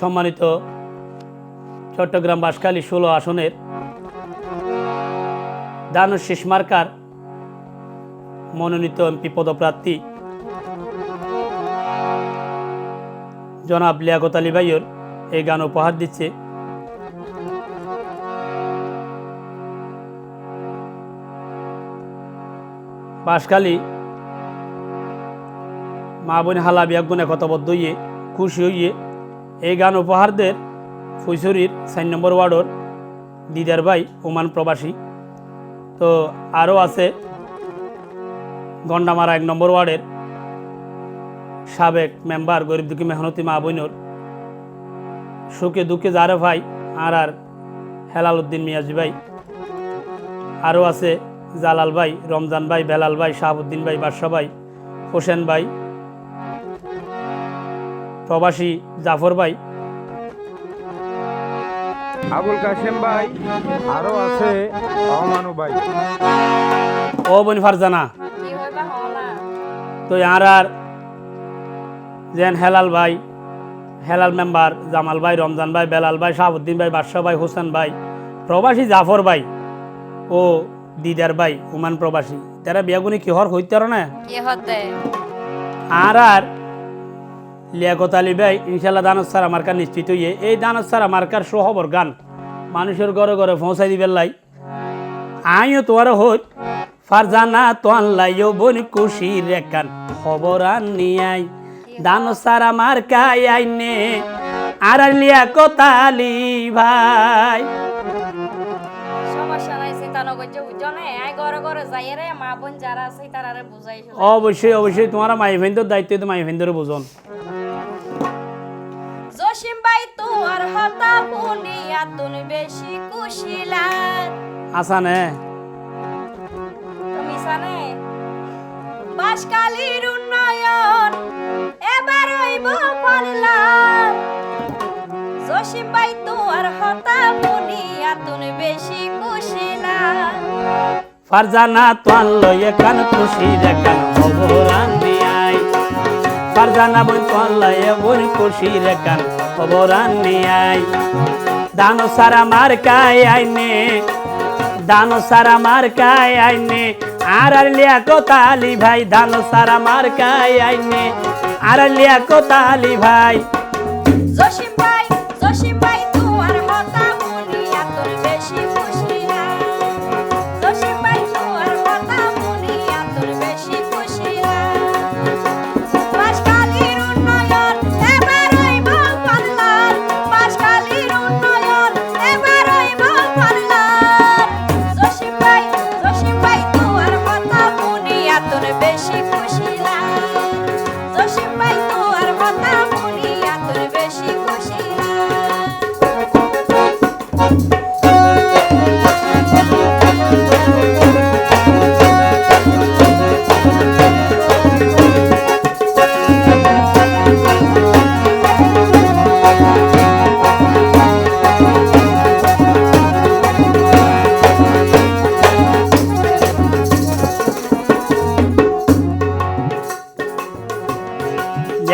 সম্মানিত চট্টগ্রাম বাসকালী ষোলো আসনের দানুর শেষ মার্কার মনোনীত এমপি পদপ্রার্থী জনাব লিয়াকত আলী ভাইয়ের এই গান উপহার দিচ্ছে। বাসকালী মা বোন হালা বিয়াগুনে কথাবদ্ধ হইয়ে খুশি হইয়ে এই গান উপহারদের ফুইসুরির চার নম্বর ওয়ার্ডর দিদার ভাই ওমান প্রবাসী। তো আরও আছে গন্ডামারা এক নম্বর ওয়ার্ডের সাবেক মেম্বার গরিব দুঃখী মেহনতি মা বোনর সুখে দুঃখে যারে ভাই আর আর হেলাল উদ্দিন মিয়াজি ভাই। আরও আছে জালাল ভাই, রমজান ভাই, বেলাল ভাই, শাহাবুদ্দিন ভাই, বাদশা ভাই, হোসেন ভাই প্রবাসী জাফর ভাই। আবুল কাশেম ভাই আরও আছে অমানু ভাই। ও বনি ফারজানা। তো আর আর যেন হেলাল ভাই হেলাল মেম্বার জামাল ভাই রমজান ভাই বেলাল ভাই শাহাবুদ্দিন ভাই বাদশাহ ভাই হোসেন ভাই প্রবাসী জাফর ভাই ও দিদার ভাই উমান প্রবাসী। তারা বিয়াগুনি কি হর হইতে পারো না? আর আর লিয়াকত আলী ভাই ইনশাল্লাহ আমার কার নিশ্চিত হইয়ে এই দানত স্যার আমার কার সহবর গান মানুষের ঘরে ঘরে পৌঁছাই দিবেন লাই। আইও তোমার হইত ফারজানা তো আনলাইও বোন খুশি রেখান খবর আন নিয়াই দানত স্যার আমার কাই আইনে আর লিয়াকত আলী ভাই। অবশ্যই অবশ্যই তোমার মাই ভেন্দর দায়িত্ব মাই ভেন্দরে বুঝন। তোর হতা পুনিয়া তুন বেশি কুশিলার আসানে তুমি জানে বাসকালীর উন্নয়ন এবার হইব পারলাম জসিম ভাই তোর হতা পুনিয়া তুন বেশি কুশিলার ফারজানা তোয়ান লয়ে কান খুশি রেখান খবর আনি আই ফারজানা বই তোয়ান লয়ে বই খুশি রেখান খবর আনি আই দানো সারা মার কায় আইনে। দানো সারা মার কায় আইনে। আর আর লিয়া কোতালি ভাই, দানো সারা মার কায় আইনে আর লিয়া কোতালি ভাই।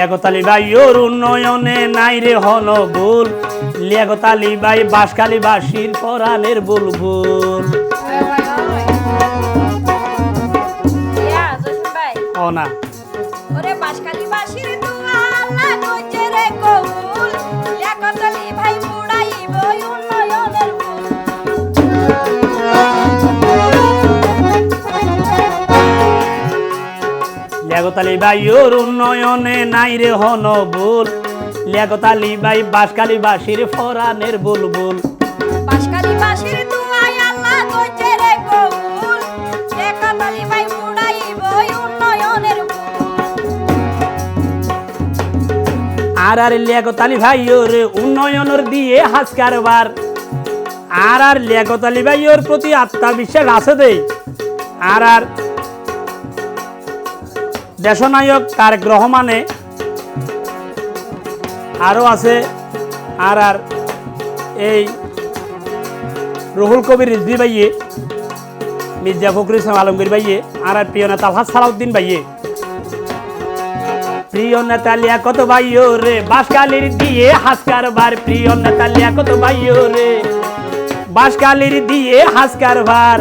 লিয়াকতালি ভাই ওর উন্নয়নে নাই রে হল ভুল লিয়াগতালি ভাই বাসকালি বাসির পরাণের বুলবুল। ও না। লিয়াকতালি ভাই ওর উন্নয়নে নাই রে হন ভুল লিয়াকতালি ভাই বাসকালী বাসির পরাণের বুলবুল। বাসকালি বাসির দুয়া আল্লাহ কইছে রে কবুল। লেকতলি ভাই বুড়াইব উন্নয়নের ফুল আর আর লিয়াকতালি ভাই ওর উন্নয়নের দিয়ে হাস কারবার। আর আর লিয়াকতালি ভাই ওর প্রতি আত্মবিশ্বাস আছে দেই। আর আর দেশনায়ক তারেক রহমানে আরও আছে আর আর এই রুহুল কবির রিজভি ভাইয়ে, মির্জা ফখরুল ইসলাম আলমগীর ভাইয়ে, আর আর প্রিয় নেতা আলহাজ সালাউদ্দিন ভাইয়ে। প্রিয় নেতা লিয়াকত ভাইও রে, বাসকালির দিয়ে হাসকার বার প্রিয় নেতা লিয়াকত ভাইও রে, বাসকালির দিয়ে হাসকার বার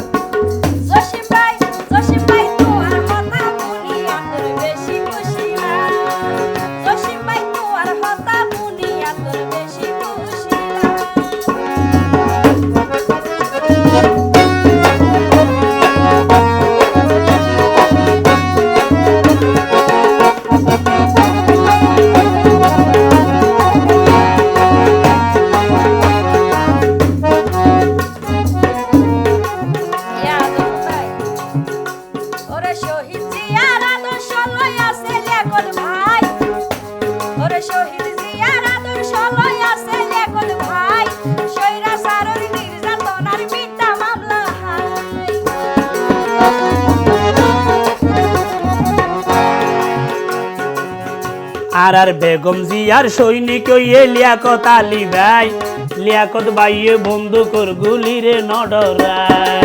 আর বেগম জিয়ার সৈনিক ইয়ে লিয়াকত আলী ভাই। লিয়াকত বাইয়ে বন্দুকর গুলিরে নডরাই।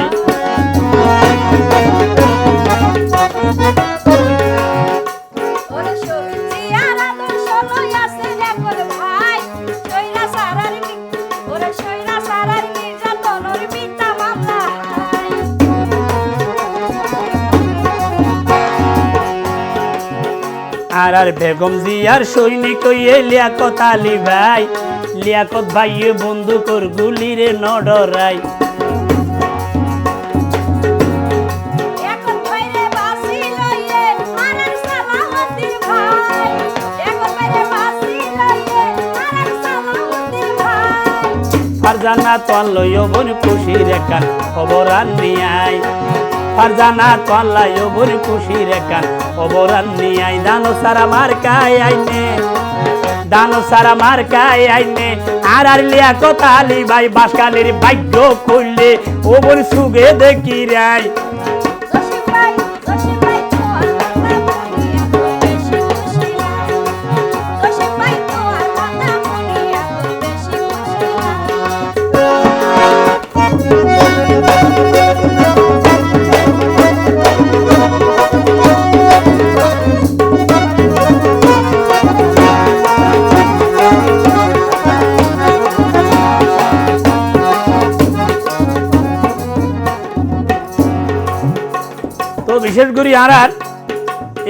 আর বেগম জিয়ার সৈনিক লিয়াকত আলী ভাই। লিয়াকত ভাইয়ে বন্দুকর গুলিরে নডরাই। ভাই। ভাই। ফারজানা তোয়াল লইও বন খুশির একান খবর আর নিয়াই। ফারজানা তোয়াল লইও বন খুশির একান খবর আই দানো সারা মার কাই আইনে। দানো সারা মার কাই আইনে। আর আর লিয়া কথা আলি ভাই, বাসকালের ভাগ্য করলে ওবর সুগে দেখি রাই আর আর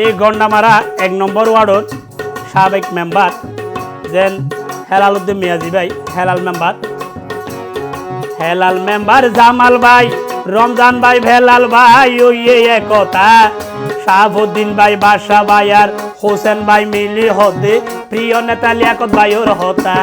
এই গন্ডামারা এক নম্বর ওয়ার্ডর সাবেক মেম্বার, যেন হেলাল উদ্দিন মিয়াজি ভাই, হেলাল মেম্বার। হেলাল মেম্বার জামাল ভাই, রমজান ভাই ভেলাল ভাই, ওই একতা শাহাবুদ্দিন ভাই, বাদশা ভাই আর হোসেন ভাই মিলি হতে প্রিয় নেতা লিয়াকত ভাইও হতা।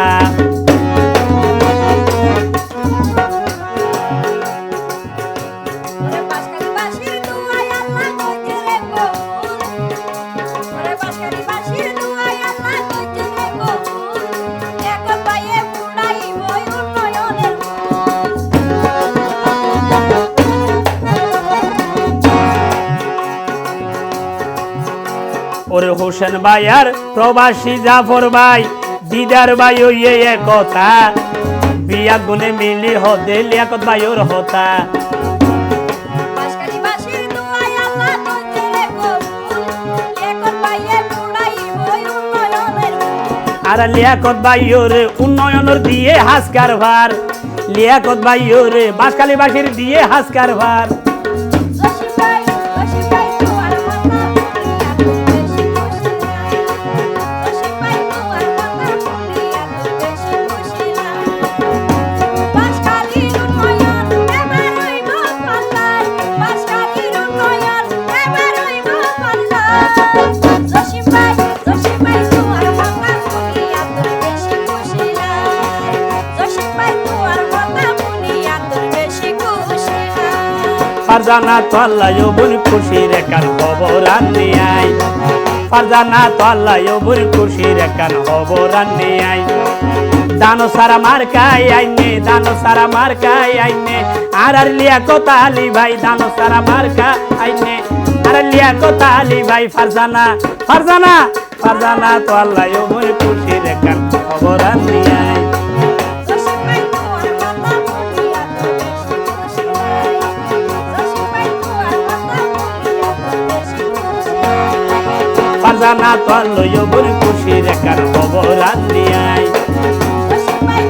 ওরে হোসেন ভাই আর প্রবাসী জাফর ভাই দিদার ভাই ওই একতা। বিয়া গুনে মিলি হতে লিয়াকত ভাইওর হতা। পাশকারি বাঁশির দুয়ায় আল্লাহ কইতে রে কবুল এক পায়ে পুড়াইব উন্নয়নের ফুল আর লিয়াকত ভাইওর উন্নয়নের দিয়ে হাসকার ভার। লিয়াকত ভাইওর বাসকালী বাসির দিয়ে হাসকার ভার। ফারজানা তোল্লায়ও বুন খুশির একান খবর আনি আই ফারজানা তোল্লায়ও বুন খুশির একান খবর আনি আই দানো সারা মার কাই আইনে, দানো সারা মার কাই আইনে। আর আর লিয়া কথা আলি ভাই, দানো সারা মার কা আইনে। আর লিয়া কথা আলি ভাই, ফারজানা ফারজানা ফারজানা তোল্লায়ও বুন খুশির একান খবর আনি জানা তোর লইয় বোন খুশির কান খবর তোমার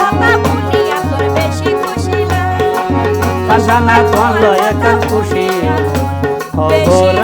কথা শুনিয়া তোর বেশি খুশি খবর